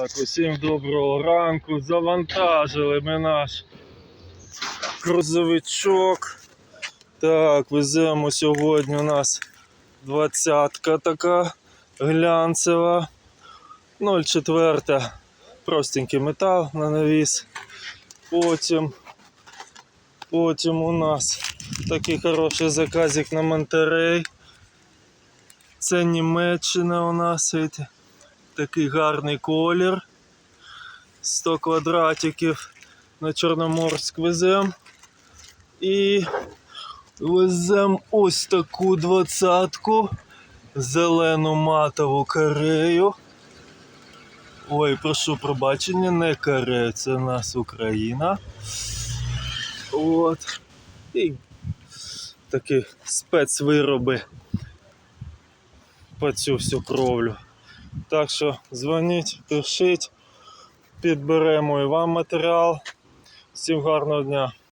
Так, усім доброго ранку. Завантажили ми наш грузовичок. Так, веземо сьогодні у нас двадцятка така глянцева. 0,4 простенький метал на навіс. Потім, потім у нас такий хороший заказик на Монтерей. Це Німеччина у нас. видите. Такий гарний колір. 100 квадратиків на Чорноморськ везем. І везем ось таку двадцятку. Зелену матову карею. Ой, прошу пробачення, не карею, це у нас Україна. От. І такі спецвироби по цю всю кровлю. Так що дзвоніть, пишіть, підберемо і вам матеріал. Всім гарного дня!